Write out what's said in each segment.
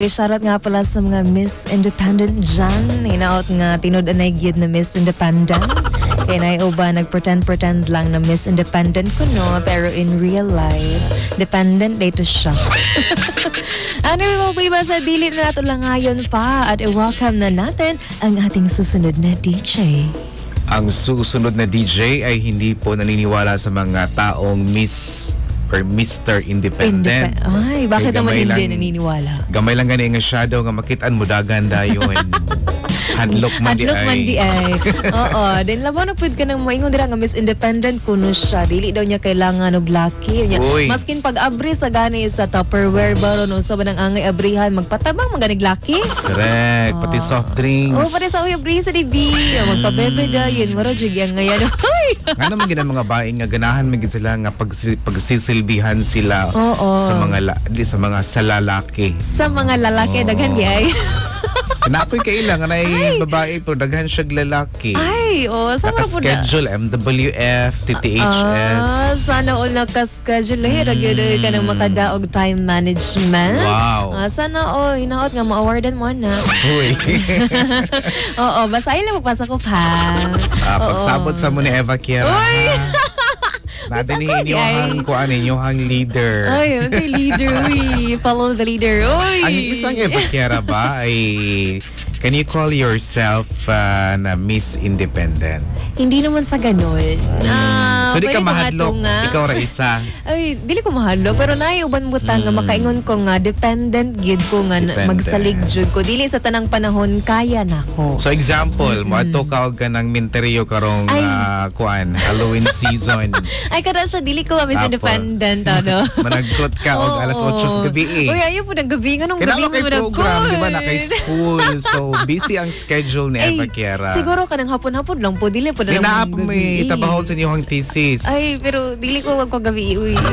Shoutout nga pala sa mga Miss Independent dyan. Hinaot nga tinod anay gyud na Miss Independent. Kaya na uba nag-pretend-pretend lang na Miss Independent ko no. Pero in real life, dependent dito siya. anyway, mga ba sa dili na nato lang ngayon pa at i-welcome na natin ang ating susunod na DJ. Ang susunod na DJ ay hindi po naniniwala sa mga taong Miss or Mr. Independent. Indep- Ay, bakit Kay naman gamay hindi lang- naniniwala? Gamay lang gani nga shadow nga makitaan mo dagan dayon. Hadlok man di Hadlok man di ay. ay. Oo. Then laban na pud ka nang moingon dira nga Miss Independent kuno siya. Dili daw niya kailangan og. Niya. Uy. Maskin pag abri sa gani sa Tupperware ba ron sa banang angay abrihan magpatabang maganig lucky. Correct. Pati soft drinks. Oh, pare sa uy abri sa dibi. Magpabebe dayon. Maro jud yang ngayon. Hoy. Nga naman gina mga baing nga ganahan man gid sila nga pagsi, pagsisilbihan sila Oo. sa mga la, di, sa mga salalaki. sa mga lalaki daghan di ay. Napoy kailangan ay babae pero daghan siya lalaki. ay, oh, sa mga po na. Naka-schedule MWF, TTHS. Ah, sana all naka-schedule. Hira gyud ka nang makadaog time management. Wow. Ah, sana all hinaot nga ma-awardan mo na. Uy. Oo, basta ayun lang magpasa ko pa. Ah, pagsabot sa mo ni Eva Kiera. Uy! Natin Basta ko, di ay. inyohang ko ano, inyohang leader. Ay, okay, leader. Uy, follow the leader. Uy! Ang isang Eva Kiera ba ay can you call yourself uh, na Miss Independent? Hindi naman sa ganun. Ah, so di ka pwede mahadlok, tunga. ikaw ra isa. Ay, dili ko mahadlok. Pero naiuban mo ta nga makaingon ko nga dependent gid ko nga na- Dependent. magsalig jud ko. Dili sa tanang panahon kaya nako. So example, mo ato ka og ka ng minteryo karong Ay. ah, kuan Halloween season. Ay, kada siya, dili ko Tapos, Independent, ano? Managkot ka og alas 8 sa gabi eh. Uy, ayaw po ng gabi. Anong gabi Kailangan mo kay mo program, di ba? Na kay school. So, busy ang schedule ni Eva Kiera. siguro ka ng hapon-hapon lang po. Dili po na Dinaap ng mo eh, itabahon sa inyong thesis. Ay, pero dili ko wag ko gabi. Uy.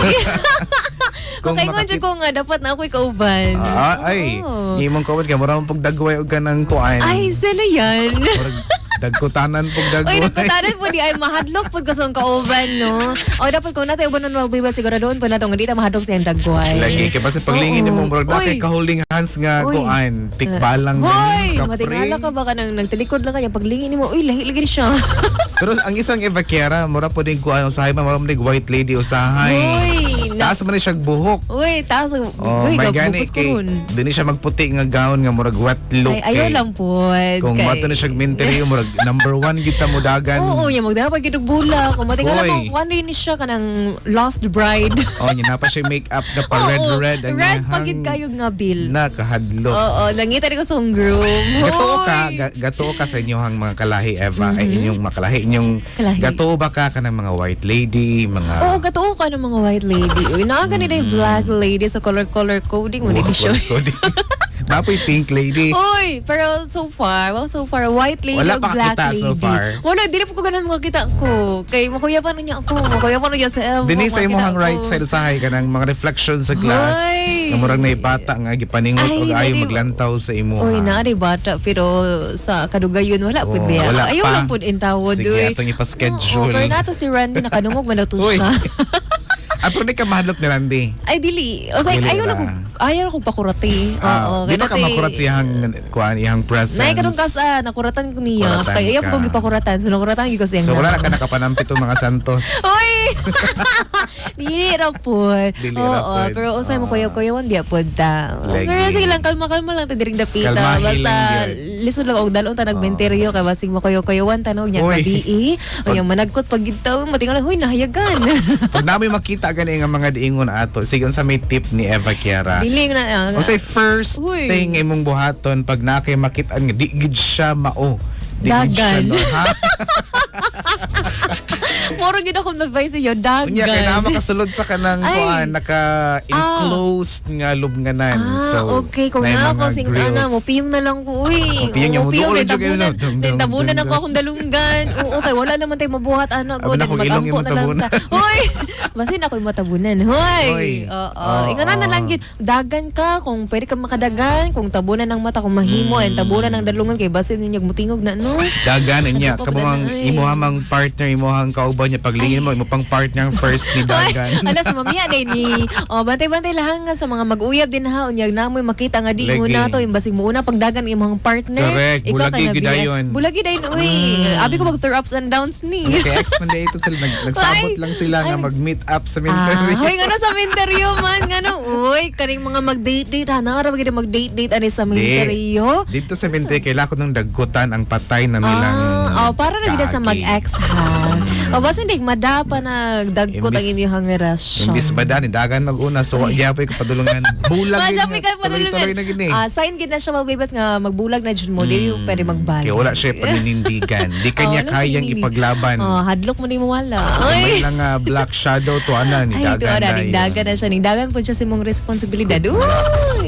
Kung Kung Makaingon makakit- ko nga, dapat na ako'y kauban. Ah, ay, Oo. imong kawad ka, mura mong pagdagway og ka ng kuan. Ay, sila yan. Murag dagkutanan pag dagway. Uy, nagkutanan po di ay mahadlok po kasi ang kauban, no? O, dapat kung natin uban ng ba siguro doon po natin nga di ta mahadlok sa yung dagway. Lagi kay basta paglingin Oo. mo murag na kay Uy. kahuling hands nga kuan, tikbalang Hoy! kapre. Matingala ka ba ka nang nagtalikod lang kanya paglingin mo, uy, lahi-lagi siya. Pero ang isang Eva Kiera, mura po din kuan usahay mura mo din white lady usahay. Uy! Na, Taas man ni siya buhok. uy, taas. Oh, uy, may gani kay dili siya magputi nga gown nga murag wet look Ay, ayaw kay. lang po. Kung mato na siya minteryo murag number one kita mo dagan. Oo, yung magdapat gid bula. Kung matingala Hoy. ko, ano yun siya kanang lost bride. Oh, niya na pa siya make up na pa red Oo, red ang red pagid kayo nga bill. nakahadlok. Oo, langita rin ko sa groom. Gatoo ka, Hoy! ga- gatoo ka sa inyong mga kalahi Eva, ay inyong mga kalahi, inyong Mm-hmm. Kalahi. gatoo ba ka ka ng mga white lady, mga Oo, gatuo ka ng mga white lady. Uy, naaga nila yung black lady sa color-color coding. Wala di siya. Napoy pink lady. Uy, pero so far, well, so far, white lady o Wala pa black kita lady. so far. Wala, di na po ko ganun makita ko. Kay makuya pa niya ako. Makuya pa niya sa Eva. Dini sa makita imong ko. right side usahay ka ng mga reflection sa glass. Hoy! Nga murag na ibata nga gipaningot Ay, ayo dili- maglantaw sa imo. Uy, na di bata pero sa kadugayon wala Oh, pud biya. wala Ayaw pa. lang pud intawod Sige, uy. atong ipa-schedule. Oo, pero nato si Randy nakadungog man daw to Uy. siya. At pero di ka mahadlok ni Randy. Ay dili. O say Dili ayaw na ra. ko ayaw na ko pakurati. Ah, Oo, di ba ka makurat siyang kuan iyang presence? Nay kadong kasa nakuratan ko niya. Kuratan Kaya ayaw ka. ko gipakuratan. So nakuratan ko sa So wala na ka nakapanampit ang mga santos. Oy! Dili ra po. Dili ra Oo, pod. pero usay mo Ah. kuya kuya wan dia pod ta. Lagi. Pero sige lang kalma kalma lang ta diring dapita. Kalmahi Basta lang yun. Lisod lang og dalon ta nagmenteryo kay basig mo kuya kuya wan tanog nya Uy. gabi. O yung managkot pag gitaw matingal huy nahayagan. Pag namin makita gani nga mga diingon ato, sige sa may tip ni Eva Kiara. Dili na O say first Uy. thing imong buhaton pag na kay makita nga di gid siya mao. Di gid siya Dagan. no, ha? Moro gid ako nag-advise sa iyo dagan. Unya kay na makasulod sa kanang Ay. kuan naka enclosed nga lubnganan. Ah, so okay. Kung na ako, sing ana mo, piyong na lang ko, uy. Piyong ulit yung tabunan. ilong. Dum, May dum, tabunan ako akong dalunggan. Oo, kay wala naman tayo mabuhat, ano. Kung ilong yung na lang matabunan. ta. Uy! Basin ako'y matabunan. Hoy! Hoy. Oo. Inganan na lang yun. Dagan ka, kung pwede ka makadagan, kung tabunan ng mata, kung mahimo, and tabunan ng dalungan, kay basin ninyo mutingog na, no? Daganan niya kabang imuhamang partner imuhang kauban ba niya paglingin mo, mo pang partner first ni Dagan. Ala sa mamaya day ni. Oh, bantay-bantay lang nga sa mga mag-uyab din ha. Unyag na mo makita nga di mo na to imbasig mo una pagdagan imong partner. Correct. Ikaw Bulagi ka na gidayon. Bulagi dayon uy. Abi ko mag throw ups and downs ni. Kaya ex man ito sila, nag, nagsabot lang sila nga mag-meet up sa Ah, military. hoy nga na sa menteryo man nga no. Uy, kaning mga mag-date-date ha. Nara magiging mag-date-date ani sa menteryo. Dito sa military, kailangan ko ng dagkutan ang patay na nilang Ah, oh, para na gid sa mag-ex ha. O basta hindi madapa na dagkot ang Imbis- inyong relasyon. Imbis ba dani, dagan mag-una, so gyapon ko padulungan. Bulag Madya yun may nga, ka padulungan. tuloy-tuloy na gini. Ah, sign gid na siya Bebas nga magbulag na jud mo dili Mm. pwede magbalik. Kaya wala siya paninindigan. Di kanya Oh, wala kayang ipaglaban. Oh, hadlok mo ni mo wala. May Ay. lang nga black shadow to ana ni Ay, dagan doon na, na yun. ningdagan na siya. Ningdagan po siya sa imong responsibilidad. Uy!